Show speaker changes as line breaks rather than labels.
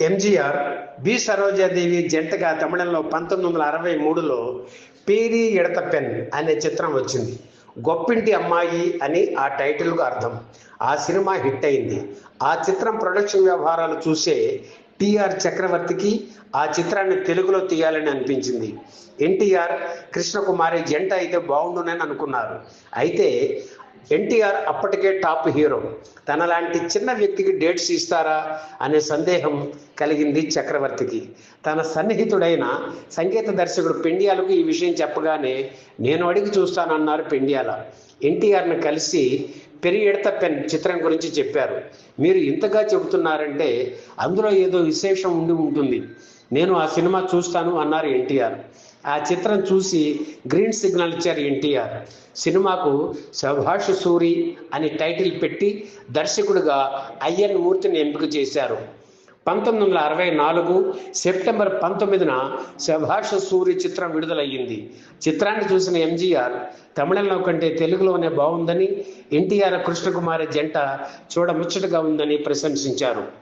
MGR B Sarojadevi జంటగా తమిళంలో పంతొమ్మిది వందల అరవై మూడులో పేరి ఎడత పెన్ అనే చిత్రం వచ్చింది. గొప్పింటి అమ్మాయి అని ఆ టైటిల్కు అర్థం. ఆ సినిమా హిట్ అయింది. ఆ చిత్రం ప్రొడక్షన్ వ్యవహారాలు చూసే టిఆర్ చక్రవర్తికి ఆ చిత్రాన్ని తెలుగులో తీయాలని అనిపించింది. ఎన్టీఆర్ కృష్ణకుమారి జంట అయితే బాగుండునని అనుకున్నారు. అయితే ఎన్టీఆర్ అప్పటికే టాప్ హీరో. తనలాంటి చిన్న వ్యక్తికి డేట్స్ ఇస్తారా అనే సందేహం కలిగింది చక్రవర్తికి. తన సన్నిహితుడైన సంగీత దర్శకుడు పెండియాలకు ఈ విషయం చెప్పగానే నేను అడిగి చూస్తానన్నారు పెండియాల. ఎన్టీఆర్ని కలిసి పెరియెడత పెన్ చిత్రం గురించి చెప్పారు. మీరు ఇంతగా చెబుతున్నారంటే అందులో ఏదో విశేషం ఉండి ఉంటుంది. నేను ఆ సినిమా చూస్తాను అన్నారు ఎన్టీఆర్. ఆ చిత్రం చూసి గ్రీన్ సిగ్నల్ ఇచ్చారు ఎన్టీఆర్. సినిమాకు సభాష్ సూరి అని టైటిల్ పెట్టి దర్శకుడిగా అయ్యన్ మూర్తిని ఎంపిక చేశారు. పంతొమ్మిది వందల అరవై నాలుగు సెప్టెంబర్ పంతొమ్మిదిన శభాష్ సూరి చిత్రం విడుదలయ్యింది. చిత్రాన్ని చూసిన ఎంజీఆర్ తమిళంలో కంటే తెలుగులోనే బాగుందని ఎన్టీఆర్ కృష్ణకుమారి జంట చూడముచ్చటగా ఉందని ప్రశంసించారు.